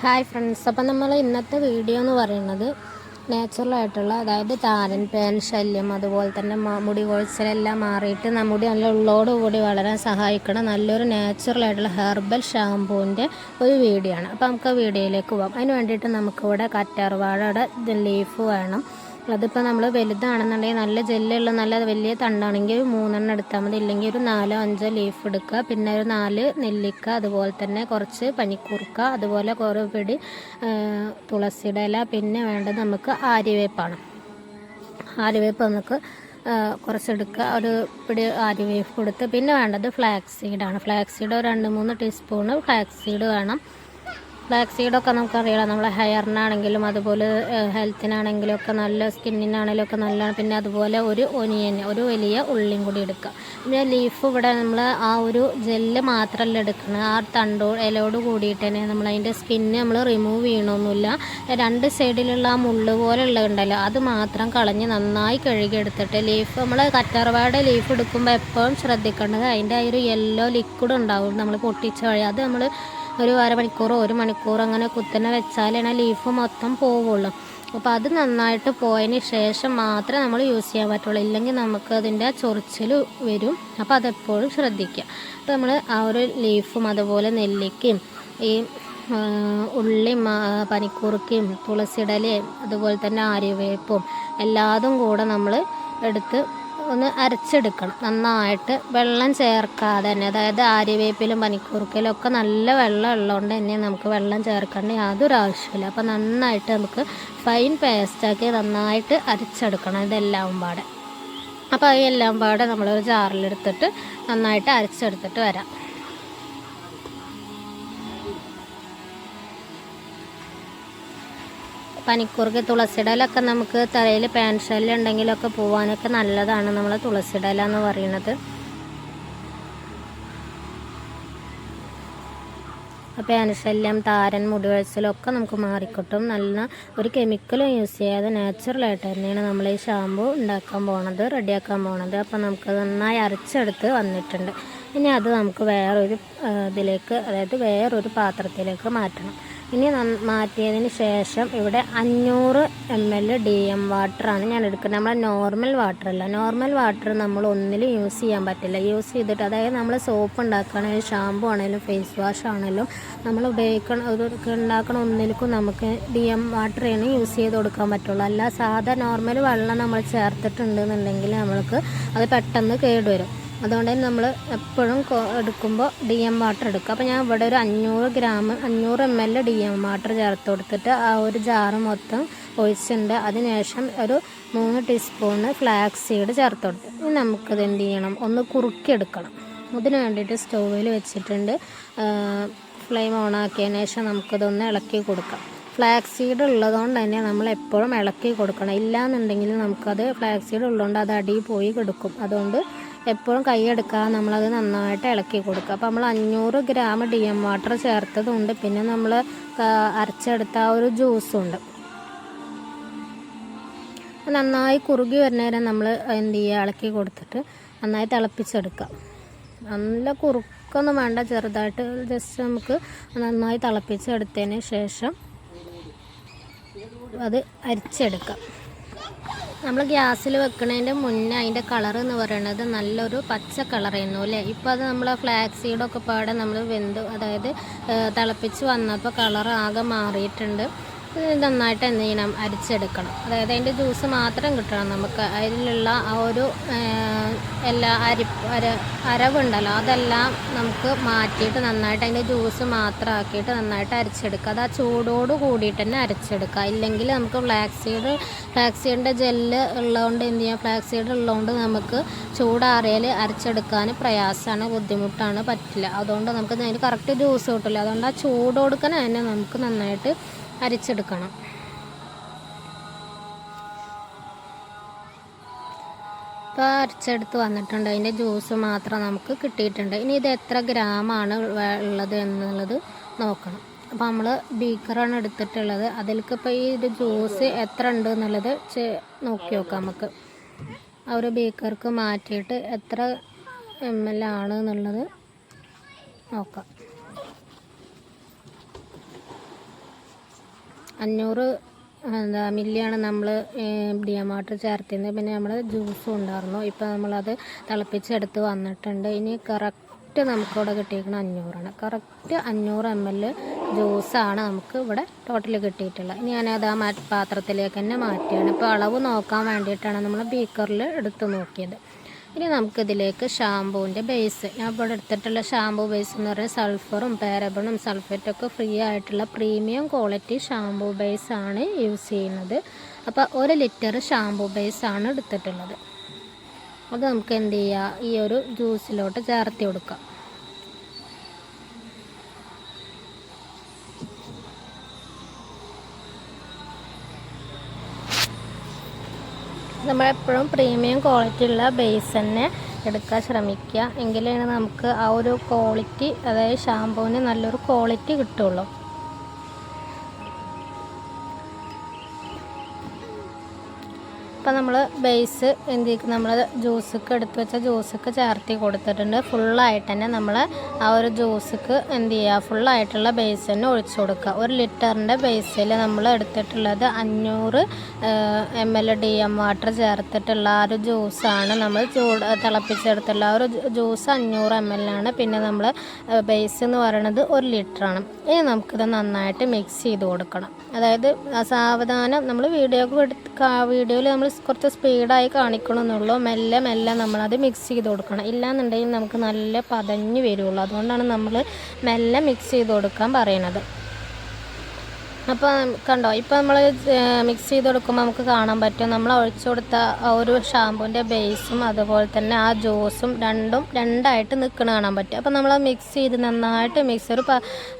Hi friends അപ്പം നമ്മൾ ഇന്നത്തെ വീഡിയോ എന്ന് പറയുന്നത് നാച്ചുറലായിട്ടുള്ള അതായത് താരൻ പേൻ ശല്യം അതുപോലെ തന്നെ മുടി കൊഴിച്ചിലെല്ലാം മാറിയിട്ട് നമ്മുടെ നല്ല ഉള്ളോടുകൂടി വളരാൻ സഹായിക്കുന്ന നല്ലൊരു നാച്ചുറലായിട്ടുള്ള ഹെർബൽ ഷാമ്പൂവിന്റെ ഒരു വീഡിയോ ആണ്. അപ്പോൾ നമുക്ക് ആ വീഡിയോയിലേക്ക് പോകാം അതിന് വേണ്ടിയിട്ട് നമുക്കിവിടെ കറ്റാർവാഴയുടെ ലീഫ് വേണം. അതിപ്പോൾ നമ്മൾ വലുതാണെന്നുണ്ടെങ്കിൽ നല്ല ജെല്ലുള്ള നല്ല വലിയ തണ്ടാണെങ്കിൽ മൂന്നെണ്ണം എടുത്താൽ മതി. ഇല്ലെങ്കിൽ ഒരു നാലോ അഞ്ചോ ലീഫ് എടുക്കുക. പിന്നെ ഒരു നാല് നെല്ലിക്ക അതുപോലെ തന്നെ കുറച്ച് പനിക്കൂർക്ക അതുപോലെ കുറേ പിടി തുളസിയുടെ ഇല പിന്നെ വേണ്ടത് നമുക്ക് ആര്യവേപ്പാണ്. ആര്യവേപ്പ് നമുക്ക് കുറച്ചെടുക്കുക. ഒരു പിടി ആര്യവേപ്പ് കൊടുത്ത് പിന്നെ വേണ്ടത് ഫ്ലാക്സ് സീഡാണ് ഫ്ലാക്സ് സീഡ് രണ്ട് മൂന്ന് ടീസ്പൂണ് ഫ്ലാക്സ് സീഡ് വേണം. ബ്ലാക്ക് സീഡൊക്കെ നമുക്കറിയാം നമ്മളെ ഹെയറിനാണെങ്കിലും അതുപോലെ ഹെൽത്തിനാണെങ്കിലും ഒക്കെ നല്ല സ്കിന്നിനാണെങ്കിലും ഒക്കെ നല്ലതാണ് പിന്നെ അതുപോലെ ഒരു ഒനിയൻ ഒരു വലിയ ഉള്ളിയും കൂടി എടുക്കുക. പിന്നെ ലീഫ് ഇവിടെ നമ്മൾ ആ ഒരു ജെല്ല് മാത്രമല്ല എടുക്കുന്നത് ആ തണ്ടോ ഇലയോട് കൂടിയിട്ട് തന്നെ നമ്മൾ അതിന്റെ സ്കിന്ന് നമ്മൾ റിമൂവ് ചെയ്യണമൊന്നുമില്ല രണ്ട് സൈഡിലുള്ള ആ മുള്ള് പോലെ ഉള്ളതുണ്ടല്ലോ അത് മാത്രം കളഞ്ഞ് നന്നായി കഴുകിയെടുത്തിട്ട് ലീഫ് നമ്മൾ കറ്റാർവാഴയുടെ ലീഫ് എടുക്കുമ്പോൾ എപ്പോഴും ശ്രദ്ധിക്കേണ്ടത് അതിന്റെ ആ ഒരു യെല്ലോ ലിക്വിഡ് ഉണ്ടാവും നമ്മൾ പൊട്ടിച്ച വഴി അത് നമ്മൾ ഒരു അരമണിക്കൂറോ ഒരു മണിക്കൂറോ അങ്ങനെ കുത്തനെ വെച്ചാലാണ് ലീഫ് മൊത്തം പോവുള്ളൂ. അപ്പോൾ അത് നന്നായിട്ട് പോയതിന് ശേഷം മാത്രമേ നമ്മൾ യൂസ് ചെയ്യാൻ പറ്റുള്ളൂ. ഇല്ലെങ്കിൽ നമുക്ക് അതിന്റെ ചൊറിച്ചിൽ വരും. അപ്പോൾ അതെപ്പോഴും ശ്രദ്ധിക്കുക. അപ്പോൾ നമ്മൾ ആ ഒരു ലീഫും അതുപോലെ നെല്ലിക്കയും ഈ ഉള്ളി പനിക്കൂർക്കയും തുളസിയിടലയും അതുപോലെ തന്നെ ആര്യവേപ്പും എല്ലാതും കൂടെ നമ്മൾ എടുത്ത് ഒന്ന് അരച്ചെടുക്കണം. നന്നായിട്ട് വെള്ളം ചേർക്കാതെ തന്നെ അതായത് ആര്യവേപ്പിലും പനിക്കൂർക്കയിലും ഒക്കെ നല്ല വെള്ളം ഉള്ളതുകൊണ്ട് തന്നെ നമുക്ക് വെള്ളം ചേർക്കേണ്ട യാതൊരു ആവശ്യമില്ല അപ്പോൾ നന്നായിട്ട് നമുക്ക് ഫൈൻ പേസ്റ്റാക്കി നന്നായിട്ട് അരച്ചെടുക്കണം ഇതെല്ലാം പാടെ. അപ്പോൾ അതെല്ലാം പാടെ നമ്മളൊരു ജാറിലെടുത്തിട്ട് നന്നായിട്ട് അരച്ചെടുത്തിട്ട് വരാം. പനിക്കൂർക്ക തുളസിടലൊക്കെ നമുക്ക് തലയിൽ പാൻ ശല്യം പോവാനൊക്കെ നല്ലതാണ് നമ്മൾ തുളസിടല എന്ന് പറയുന്നത്. പാൻ ശല്യം താരൻ മുടിവഴച്ചിലും നമുക്ക് മാറിക്കിട്ടും. നല്ല ഒരു കെമിക്കലും യൂസ് ചെയ്യാതെ നാച്ചുറലായിട്ട് തന്നെയാണ് നമ്മൾ ഈ ഷാമ്പു ഉണ്ടാക്കാൻ പോണത് റെഡിയാക്കാൻ പോണത്. അപ്പോൾ നമുക്ക് നന്നായി അരച്ചെടുത്ത് വന്നിട്ടുണ്ട്. ഇനി അത് നമുക്ക് വേറൊരു ഇതിലേക്ക് അതായത് വേറൊരു പാത്രത്തിലേക്ക് മാറ്റണം. ഇനി മാറ്റിയതിന് ശേഷം ഇവിടെ അഞ്ഞൂറ് എം എൽ ഡി എം വാട്ടറാണ് ഞാൻ എടുക്കുന്നത്. നമ്മളെ നോർമൽ വാട്ടർ അല്ല. നോർമൽ വാട്ടർ നമ്മൾ ഒന്നിലും യൂസ് ചെയ്യാൻ പറ്റില്ല. യൂസ് ചെയ്തിട്ട് അതായത് നമ്മൾ സോപ്പ് ഉണ്ടാക്കുകയാണെങ്കിലും ഷാമ്പു ആണെങ്കിലും ഫേസ് വാഷ് ആണെങ്കിലും നമ്മൾ ഉപയോഗിക്കണ ഉണ്ടാക്കണ ഒന്നിലേക്കും നമുക്ക് ഡി എം വാട്ടറാണ് യൂസ് ചെയ്ത് കൊടുക്കാൻ പറ്റുള്ളൂ. അല്ല സാധാ നോർമൽ വെള്ളം നമ്മൾ ചേർത്തിട്ടുണ്ടെന്നുണ്ടെങ്കിൽ നമ്മൾക്ക് അത് പെട്ടെന്ന് കേടുവരും. അതുകൊണ്ട് തന്നെ നമ്മൾ എപ്പോഴും എടുക്കുമ്പോൾ ഡി എം വാട്ടർ എടുക്കുക അപ്പോൾ ഞാൻ ഇവിടെ ഒരു അഞ്ഞൂറ് ഗ്രാം അഞ്ഞൂറ് M L D M water ചേർത്ത് കൊടുത്തിട്ട് ആ ഒരു ജാറ് മൊത്തം ഒഴിച്ചിട്ടുണ്ട്. അതിനുശേഷം ഒരു മൂന്ന് ടീസ്പൂണ് ഫ്ലാക്സ് സീഡ് ചേർത്ത് കൊടുത്തു. ഇനി നമുക്കത് എന്ത് ചെയ്യണം? ഒന്ന് കുറുക്കിയെടുക്കണം. അതിന് വേണ്ടിയിട്ട് സ്റ്റൗവിൽ വെച്ചിട്ടുണ്ട്. ഫ്ലെയിം ഓൺ ആക്കിയതിന് ശേഷം നമുക്കതൊന്ന് ഇളക്കി കൊടുക്കാം. ഫ്ലാക്സ് സീഡ് ഉള്ളതുകൊണ്ട് തന്നെ നമ്മൾ എപ്പോഴും ഇളക്കി കൊടുക്കണം. ഇല്ലാന്നുണ്ടെങ്കിൽ നമുക്കത് ഫ്ലാക്സ് സീഡ് ഉള്ളതുകൊണ്ട് അത് അടിയിൽ പോയി കിടക്കും. അതുകൊണ്ട് എപ്പോഴും കൈയെടുക്കാതെ നമ്മളത് നന്നായിട്ട് ഇളക്കി കൊടുക്കുക. അപ്പോൾ നമ്മൾ അഞ്ഞൂറ് ഗ്രാം ഡി എം വാട്ടർ ചേർത്തതുണ്ട്. പിന്നെ നമ്മൾ അരച്ചെടുത്ത ആ ഒരു ജ്യൂസും ഉണ്ട്. നന്നായി കുറുകി വരുന്നേരം നമ്മൾ എന്ത് ചെയ്യുക? ഇളക്കി കൊടുത്തിട്ട് നന്നായി തിളപ്പിച്ചെടുക്കുക. നല്ല കുറുക്കൊന്നും വേണ്ട. ചെറുതായിട്ട് ജസ്റ്റ് നമുക്ക് നന്നായി തിളപ്പിച്ചെടുത്തതിന് ശേഷം അത് അരിച്ചെടുക്കാം നമ്മൾ ഗ്യാസിൽ വെക്കുന്നതിന്റെ മുന്നേ അതിന്റെ കളർ എന്ന് പറയുന്നത് നല്ലൊരു പച്ച കളറായിരുന്നു അല്ലേ? ഇപ്പോൾ അത് നമ്മൾ ഫ്ലാക്സ് സീഡൊക്കെ പാടെ നമ്മൾ വെന്ത് അതായത് തിളപ്പിച്ച് വന്നപ്പോൾ കളർ ആകെ മാറിയിട്ടുണ്ട്. നന്നായിട്ട് എന്ത് ചെയ്യണം അരിച്ചെടുക്കണം. അതായത് അതിന്റെ ജ്യൂസ് മാത്രം കിട്ടണം നമുക്ക്. അതിലുള്ള ആ ഒരു എല്ലാ അരി അര അരവുണ്ടല്ലോ അതെല്ലാം നമുക്ക് മാറ്റിയിട്ട് നന്നായിട്ട് അതിന്റെ ജ്യൂസ് മാത്രം ആക്കിയിട്ട് നന്നായിട്ട് അരച്ചെടുക്കുക. അത് ആ ചൂടോട് കൂടിയിട്ട് തന്നെ അരച്ചെടുക്കുക. ഇല്ലെങ്കിൽ നമുക്ക് ഫ്ലാക്സ് സീഡ് ജെല്ല് ഉള്ളതുകൊണ്ട് എന്ത് ചെയ്യാം? ഫ്ലാക്സ് ഉള്ളതുകൊണ്ട് നമുക്ക് ചൂടാറിയാൽ അരച്ചെടുക്കാൻ പ്രയാസമാണ് ബുദ്ധിമുട്ടാണ് പറ്റില്ല. അതുകൊണ്ട് നമുക്ക് അതിന് കറക്റ്റ് ജ്യൂസ് കിട്ടില്ല അതുകൊണ്ട് ആ ചൂട് കൊടുക്കാൻ തന്നെ നമുക്ക് നന്നായിട്ട് അരച്ചെടുക്കണം. ഇപ്പോൾ അരച്ചെടുത്ത് വന്നിട്ടുണ്ട്. അതിന്റെ ജ്യൂസ് മാത്രം നമുക്ക് കിട്ടിയിട്ടുണ്ട്. ഇനി ഇത് എത്ര ഗ്രാമാണ് ഉള്ളത് എന്നുള്ളത് നോക്കണം. അപ്പോൾ നമ്മൾ ബീക്കറാണ് എടുത്തിട്ടുള്ളത്. അതിലേക്ക് ഇപ്പോൾ ഈ ജ്യൂസ് എത്ര ഉണ്ട് എന്നുള്ളത് നോക്കി നോക്കാം നമുക്ക്. ആ ഒരു ബീക്കർക്ക് മാറ്റിയിട്ട് എത്ര എം എൽ ആണ് എന്നുള്ളത് നോക്കാം. അഞ്ഞൂറ് എന്താ മില്ലിയാണ് നമ്മൾ ഡിയമാട്ട് ചേർത്തിരുന്നത്. പിന്നെ നമ്മൾ ജ്യൂസും ഉണ്ടായിരുന്നു. ഇപ്പോൾ നമ്മളത് തിളപ്പിച്ചെടുത്ത് വന്നിട്ടുണ്ട്. ഇനി കറക്റ്റ് നമുക്കിവിടെ കിട്ടിയിരിക്കുന്നത് അഞ്ഞൂറാണ്. കറക്റ്റ് അഞ്ഞൂറ് എം എൽ ജ്യൂസാണ് നമുക്ക് ഇവിടെ ടോട്ടൽ കിട്ടിയിട്ടുള്ളത്. ഇനി ഞാനത് ആ പാത്രത്തിലേക്ക് തന്നെ മാറ്റിയാണ് ഇപ്പോൾ അളവ് നോക്കാൻ വേണ്ടിയിട്ടാണ് നമ്മൾ ബീക്കറിൽ എടുത്ത് നോക്കിയത്. ഇനി നമുക്കിതിലേക്ക് ഷാമ്പൂവിന്റെ ബേസ് ഞാൻ ഇവിടെ എടുത്തിട്ടുള്ള ഷാമ്പൂ ബേസ് എന്ന് പറഞ്ഞാൽ സൾഫറും പാരബണും സൾഫേറ്റൊക്കെ ഫ്രീ ആയിട്ടുള്ള പ്രീമിയം ക്വാളിറ്റി ഷാമ്പൂ ബേസ് ആണ് യൂസ് ചെയ്യുന്നത്. അപ്പോൾ ഒരു ലിറ്റർ ഷാമ്പൂ ബേസ് ആണ് എടുത്തിട്ടുള്ളത്. അത് നമുക്ക് എന്ത് ചെയ്യുക ഈ ഒരു ജ്യൂസിലോട്ട് ചേർത്തി കൊടുക്കാം. നമ്മളെപ്പോഴും പ്രീമിയം ക്വാളിറ്റി ഉള്ള ബേസ് തന്നെ എടുക്കാൻ ശ്രമിക്കുക. എങ്കിലാണ് നമുക്ക് ആ ഒരു ക്വാളിറ്റി അതായത് ഷാമ്പൂവിന് നല്ലൊരു ക്വാളിറ്റി കിട്ടുള്ളൂ. ഇപ്പം നമ്മൾ ബേസ് എന്ത് ചെയ്യും നമ്മൾ ജ്യൂസൊക്കെ എടുത്ത് വെച്ച ജ്യൂസൊക്കെ ചേർത്തി കൊടുത്തിട്ടുണ്ട്. ഫുള്ളായിട്ട് തന്നെ നമ്മൾ ആ ഒരു ജ്യൂസക്ക് എന്ത് ചെയ്യുക ഫുള്ളായിട്ടുള്ള ബേസ് തന്നെ ഒഴിച്ചു കൊടുക്കുക. ഒരു ലിറ്ററിന്റെ ബേസിൽ നമ്മൾ എടുത്തിട്ടുള്ളത് അഞ്ഞൂറ് M L D M water ചേർത്തിട്ടുള്ള ആ ഒരു ജ്യൂസാണ് നമ്മൾ ചൂട് തിളപ്പിച്ചെടുത്തുള്ള ആ ഒരു ജ്യൂസ് അഞ്ഞൂറ് എം എൽ ആണ്. പിന്നെ നമ്മൾ ബേസ് എന്ന് പറയുന്നത് ഒരു ലിറ്ററാണ് ഇനി നമുക്കിത് നന്നായിട്ട് മിക്സ് ചെയ്ത് കൊടുക്കണം. അതായത് സാവധാനം നമ്മൾ വീഡിയോ വീഡിയോയിൽ നമ്മൾ കുറച്ച് സ്പീഡായി കാണിക്കണമെന്നുള്ളൂ. മെല്ലെ മെല്ലെ നമ്മളത് മിക്സ് ചെയ്ത് കൊടുക്കണം. ഇല്ലാന്നുണ്ടെങ്കിൽ നമുക്ക് നല്ല പതഞ്ഞ് വരുള്ളൂ. അതുകൊണ്ടാണ് നമ്മൾ മെല്ലെ മിക്സ് ചെയ്ത് കൊടുക്കാൻ പറയണത് അപ്പോൾ കണ്ടോ ഇപ്പോൾ നമ്മൾ മിക്സ് ചെയ്ത് കൊടുക്കുമ്പോൾ നമുക്ക് കാണാൻ പറ്റും. നമ്മൾ ഒഴിച്ചു കൊടുത്ത ആ ഒരു ഷാമ്പൂവിന്റെ ബേസും അതുപോലെ തന്നെ ആ ജ്യൂസും രണ്ടും രണ്ടായിട്ട് നിൽക്കണ കാണാൻ പറ്റും. അപ്പോൾ നമ്മൾ മിക്സ് ചെയ്ത് നന്നായിട്ട് മിക്സ് ഒരു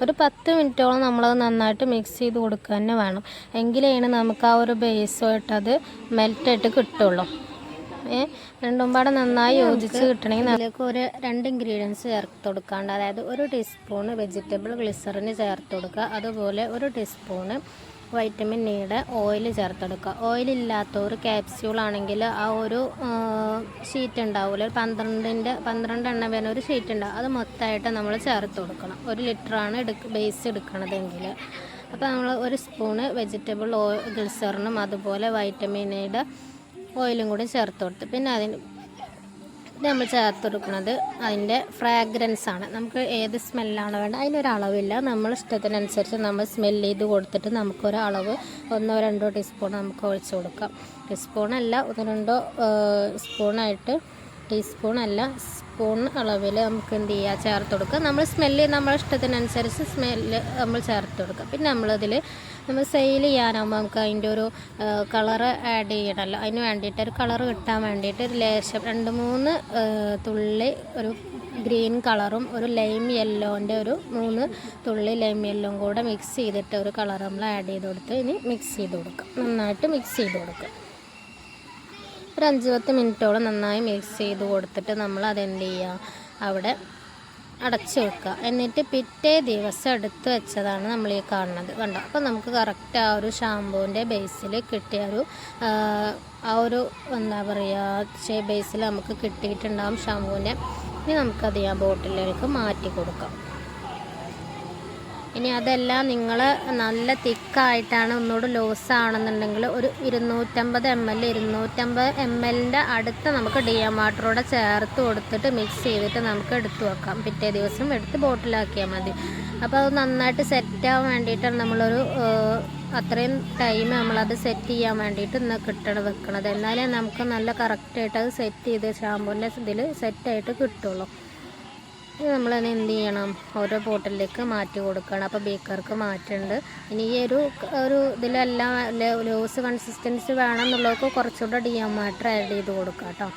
ഒരു പത്ത് മിനിറ്റോളം നമ്മളത് നന്നായിട്ട് മിക്സ് ചെയ്ത് കൊടുക്കുക തന്നെ വേണം എങ്കിലാണ് നമുക്ക് ആ ഒരു ബേസുമായിട്ട് അത് മെൽറ്റായിട്ട് കിട്ടുള്ളൂ. രണ്ടും പാടെ നന്നായി യോജിച്ച് കിട്ടണമെങ്കിൽ അതിലേക്ക് ഒരു രണ്ട് ഇൻഗ്രീഡിയൻസ് ചേർത്ത് കൊടുക്കാണ്ട് അതായത് ഒരു ടീസ്പൂൺ വെജിറ്റബിൾ ഗ്ലിസറിന് ചേർത്ത് കൊടുക്കുക. അതുപോലെ ഒരു ടീസ്പൂണ് വൈറ്റമിൻ ഇയുടെ ഓയിൽ ചേർത്തെടുക്കുക ഓയിൽ ഒരു ക്യാപ്സ്യൂൾ ആണെങ്കിൽ ആ ഒരു ഷീറ്റ് ഉണ്ടാവില്ല പന്ത്രണ്ടിന്റെ പന്ത്രണ്ട് എണ്ണ വരുന്ന ഒരു ഷീറ്റ് ഉണ്ടാവും. അത് മൊത്തമായിട്ട് നമ്മൾ ചേർത്ത് കൊടുക്കണം. ഒരു ലിറ്ററാണ് എടുക്ക ബേസ് എടുക്കണതെങ്കിൽ. അപ്പോൾ നമ്മൾ ഒരു സ്പൂണ് വെജിറ്റബിൾ ഓയിൽ ഗ്ലിസറിനും അതുപോലെ വൈറ്റമിൻ ഇയുടെ ഓയിലും കൂടി ചേർത്ത് കൊടുത്ത് പിന്നെ അതിന് നമ്മൾ ചേർത്ത് കൊടുക്കുന്നത് അതിന്റെ ഫ്രാഗ്രൻസ് ആണ്. നമുക്ക് ഏത് സ്മെല്ലാണ് വേണ്ടത് അതിനൊരളവില്ല നമ്മൾ ഇഷ്ടത്തിനനുസരിച്ച് നമ്മൾ സ്മെല്ല് ചെയ്ത് കൊടുത്തിട്ട് നമുക്കൊരളവ് ഒന്നോ രണ്ടോ ടീസ്പൂൺ നമുക്ക് ഒഴിച്ചു കൊടുക്കാം. ടീസ്പൂണല്ല ഒന്ന് രണ്ടോ സ്പൂണായിട്ട് ടീസ്പൂൺ അല്ല സ്പൂൺ അളവിൽ നമുക്ക് എന്ത് ചെയ്യുക ചേർത്ത് കൊടുക്കുക. നമ്മൾ സ്മെല്ല് നമ്മളെ ഇഷ്ടത്തിനനുസരിച്ച് സ്മെല്ല് നമ്മൾ ചേർത്ത് കൊടുക്കുക. പിന്നെ നമ്മളതിൽ നമ്മൾ സെയിൽ ചെയ്യാനാകുമ്പോൾ നമുക്ക് അതിന്റെ ഒരു കളറ് ആഡ് ചെയ്യണമല്ലോ അതിന് വേണ്ടിയിട്ട് ഒരു കളർ കിട്ടാൻ വേണ്ടിയിട്ട് ഒരു ലേശം രണ്ട് മൂന്ന് തുള്ളി ഒരു ഗ്രീൻ കളറും ഒരു ലൈം യെല്ലോന്റെ ഒരു മൂന്ന് തുള്ളി ലൈം യെല്ലോ കൂടെ മിക്സ് ചെയ്തിട്ട് ഒരു കളർ നമ്മൾ ആഡ് ചെയ്ത് കൊടുത്ത് ഇനി മിക്സ് ചെയ്ത് കൊടുക്കാം നന്നായിട്ട് മിക്സ് ചെയ്ത് കൊടുക്കുക. ഒരു അഞ്ച് പത്ത് മിനിറ്റോളം നന്നായി മിക്സ് ചെയ്ത് കൊടുത്തിട്ട് നമ്മൾ അതെന്ത് ചെയ്യുക അവിടെ അടച്ച് വെക്കുക. എന്നിട്ട് പിറ്റേ ദിവസം എടുത്ത് വെച്ചതാണ് നമ്മൾ ഈ കാണുന്നത്. കണ്ടോ? അപ്പോൾ നമുക്ക് കറക്റ്റ് ആ ഒരു ഷാമ്പൂവിന്റെ ബേസിൽ കിട്ടിയ ഒരു ആ ഒരു എന്താ പറയുക ബേസിൽ നമുക്ക് കിട്ടിയിട്ടുണ്ടാകും ഷാമ്പൂവിന്റെ ഇനി നമുക്കത് ആ ബോട്ടിലേക്ക് മാറ്റി കൊടുക്കാം. ഇനി അതെല്ലാം നിങ്ങൾ നല്ല തിക്കായിട്ടാണ് ഒന്നുകൂടി ലോസ് ആണെന്നുണ്ടെങ്കിൽ ഒരു ഇരുന്നൂറ്റമ്പത് എം എൽ ഇരുന്നൂറ്റമ്പത് എം എല്ലിന്റെ അടുത്ത് നമുക്ക് ഡി എം വാട്ടറോടെ ചേർത്ത് കൊടുത്തിട്ട് മിക്സ് ചെയ്തിട്ട് നമുക്ക് എടുത്തു വെക്കാം. പിറ്റേ ദിവസം എടുത്ത് ബോട്ടിലാക്കിയാൽ മതി. അപ്പോൾ അത് നന്നായിട്ട് സെറ്റാവാൻ വേണ്ടിയിട്ടാണ് നമ്മളൊരു അത്രയും ടൈം നമ്മളത് സെറ്റ് ചെയ്യാൻ വേണ്ടിയിട്ട് ഇന്ന് കിട്ടണം വെക്കണത്. എന്നാലേ നമുക്ക് നല്ല കറക്റ്റായിട്ട് അത് സെറ്റ് ചെയ്ത് ഷാമ്പൂന്റെ ഇതിൽ സെറ്റായിട്ട് കിട്ടുള്ളൂ. ഇത് നമ്മൾ തന്നെ എന്ത് ചെയ്യണം? ഓരോ ബോട്ടിലേക്ക് മാറ്റി കൊടുക്കണം. അപ്പോൾ ബേക്കർക്ക് മാറ്റുന്നുണ്ട് ഇനി ഈ ഒരു ഒരു ഇതിലെല്ലാം ലൂസ് കൺസിസ്റ്റൻസി വേണം എന്നുള്ളവർക്ക് കുറച്ചുകൂടെ ഡി എം വാട്ടർ ആഡ് ചെയ്ത് കൊടുക്കുക കേട്ടോ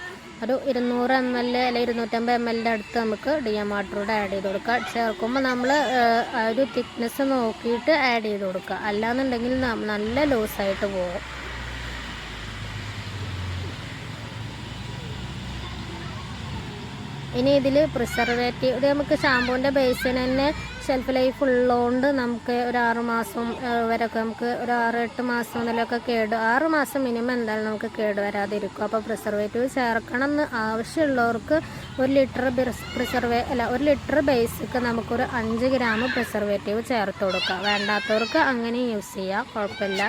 ഒരു ഇരുന്നൂറ് എം എൽ അല്ലെങ്കിൽ ഇരുന്നൂറ്റമ്പത് എം എല്ലിന്റെ അടുത്ത് നമുക്ക് ഡി എം വാട്ടറൂടെ ആഡ് ചെയ്ത് കൊടുക്കുക ചേർക്കുമ്പോൾ നമ്മൾ ആ ഒരു തിക്നെസ് നോക്കിയിട്ട് ആഡ് ചെയ്ത് കൊടുക്കുക അല്ലാന്നുണ്ടെങ്കിൽ നല്ല ലൂസായിട്ട് പോകും. ഇനി ഇതിൽ പ്രിസർവേറ്റീവ് ഇത് നമുക്ക് ഷാമ്പൂവിന്റെ ബേസിന് തന്നെ ഷെൽഫ് ലൈഫ് ഉള്ളതുകൊണ്ട് നമുക്ക് ഒരു ആറ് മാസം വരെയൊക്കെ നമുക്ക് ഒരു ആറ് എട്ട് മാസം മുതലൊക്കെ കേട് ആറ് മാസം മിനിമം എന്തായാലും നമുക്ക് കേട് വരാതിരിക്കും. അപ്പോൾ പ്രിസർവേറ്റീവ് ചേർക്കണം എന്ന് ആവശ്യമുള്ളവർക്ക് ഒരു ലിറ്റർ പ്രിസർവേ അല്ല ഒരു ലിറ്റർ ബേസിക്ക് നമുക്കൊരു അഞ്ച് ഗ്രാം പ്രിസർവേറ്റീവ് ചേർത്ത് കൊടുക്കാം. വേണ്ടാത്തവർക്ക് അങ്ങനെ യൂസ് ചെയ്യാം. കുഴപ്പമില്ല.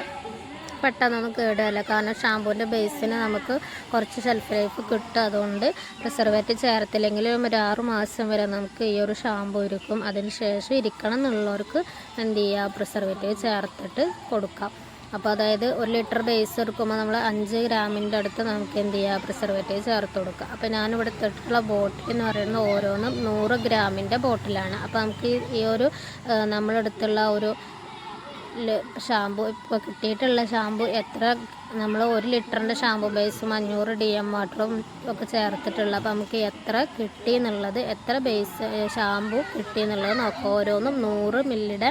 പെട്ടെന്നൊന്നും കേടുകയില്ല കാരണം ഷാമ്പൂവിന്റെ ബേസിന് നമുക്ക് കുറച്ച് ഷെൽഫ് ലൈഫ് കിട്ടും. അതുകൊണ്ട് പ്രിസർവേറ്റീവ് ചേർത്തില്ലെങ്കിലും ഒരു ആറ് മാസം വരെ നമുക്ക് ഈ ഒരു ഷാമ്പൂ ഇരിക്കും അതിന് ശേഷം ഇരിക്കണം എന്നുള്ളവർക്ക് എന്ത് ചെയ്യുക? പ്രിസർവേറ്റീവ് ചേർത്തിട്ട് കൊടുക്കാം. അപ്പോൾ അതായത് ഒരു ലിറ്റർ ബേസ് എടുക്കുമ്പോൾ നമ്മൾ അഞ്ച് ഗ്രാമിന്റെ അടുത്ത് നമുക്ക് എന്ത് ചെയ്യുക? പ്രിസർവേറ്റീവ് ചേർത്ത് കൊടുക്കുക. അപ്പോൾ ഞാനിവിടെ എടുത്തിട്ടുള്ള ബോട്ടിൽ എന്ന് പറയുന്നത് ഓരോന്നും നൂറ് ഗ്രാമിന്റെ ബോട്ടിലാണ് അപ്പോൾ നമുക്ക് ഈ- ഒരു നമ്മളെടുത്തുള്ള ഒരു ഷാമ്പു ഇപ്പോൾ കിട്ടിയിട്ടുള്ള ഷാമ്പു എത്ര നമ്മൾ ഒരു ലിറ്ററിന്റെ ഷാമ്പു ബേസും അഞ്ഞൂറ് ഡി എം വാട്ടറും ഒക്കെ ചേർത്തിട്ടുള്ള അപ്പോൾ നമുക്ക് എത്ര കിട്ടി എന്നുള്ളത് എത്ര ബേസ് ഷാമ്പു കിട്ടി എന്നുള്ളത് നോക്കാം. ഓരോന്നും നൂറ് മില്ലിയുടെ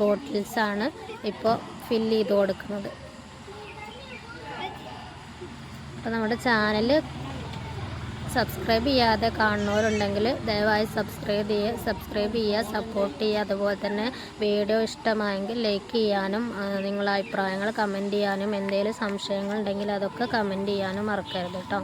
ബോട്ടിൽസാണ് ഇപ്പോൾ ഫില്ല് ചെയ്ത് കൊടുക്കുന്നത്. അപ്പോൾ നമ്മുടെ ചാനൽ സബ്സ്ക്രൈബ് ചെയ്യാതെ കാണുന്നവരുണ്ടെങ്കിൽ ദയവായി സബ്സ്ക്രൈബ് ചെയ്യുക സബ്സ്ക്രൈബ് ചെയ്യുക സപ്പോർട്ട് ചെയ്യുക. അതുപോലെ തന്നെ വീഡിയോ ഇഷ്ടമായെങ്കിൽ ലൈക്ക് ചെയ്യാനും നിങ്ങളുടെ അഭിപ്രായങ്ങൾ കമന്റ് ചെയ്യാനും എന്തെങ്കിലും സംശയങ്ങൾ ഉണ്ടെങ്കിൽ അതൊക്കെ കമന്റ് ചെയ്യാനും മറക്കരുത് കേട്ടോ.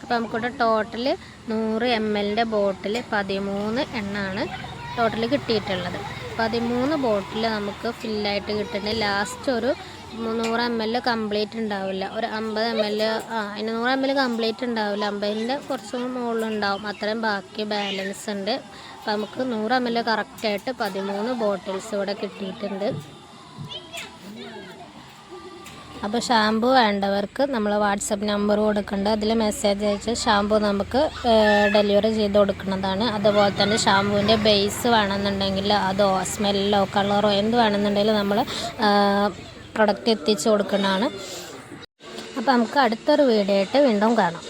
അപ്പോൾ നമുക്കിവിടെ ടോട്ടൽ നൂറ് എം എല്ലിന്റെ ബോട്ടിൽ പതിമൂന്ന് എണ്ണാണ് ടോട്ടൽ കിട്ടിയിട്ടുള്ളത്. പതിമൂന്ന് ബോട്ടിൽ നമുക്ക് ഫില്ലായിട്ട് കിട്ടുന്നത്. ലാസ്റ്റ് ഒരു നൂറ് എം എൽ കംപ്ലീറ്റ് ഉണ്ടാവില്ല. ഒരു അമ്പത് എം എൽ ആ അതിന് നൂറ് എം എൽ കംപ്ലീറ്റ് ഉണ്ടാവില്ല. അമ്പതിന്റെ കുറച്ച് മുകളിലുണ്ടാവും. അത്രയും ബാക്കി ബാലൻസ് ഉണ്ട്. അപ്പോൾ നമുക്ക് നൂറ് എം എൽ കറക്റ്റായിട്ട് പതിമൂന്ന് ബോട്ടിൽസ് ഇവിടെ കിട്ടിയിട്ടുണ്ട്. അപ്പോൾ ഷാമ്പു വേണ്ടവർക്ക് നമ്മൾ വാട്സപ്പ് നമ്പർ കൊടുക്കേണ്ട. അതിൽ മെസ്സേജ് അയച്ച് ഷാമ്പു നമുക്ക് ഡെലിവറി ചെയ്ത് കൊടുക്കുന്നതാണ്. അതുപോലെ തന്നെ ഷാമ്പുവിന്റെ ബേസ് വേണമെന്നുണ്ടെങ്കിൽ അതോ സ്മെല്ലോ കളറോ എന്ത് വേണമെന്നുണ്ടെങ്കിലും നമ്മൾ പ്രൊഡക്റ്റ് എത്തിച്ച് കൊടുക്കുന്നതാണ്. അപ്പോൾ നമുക്ക് അടുത്തൊരു വീഡിയോ ആയിട്ട് വീണ്ടും കാണാം.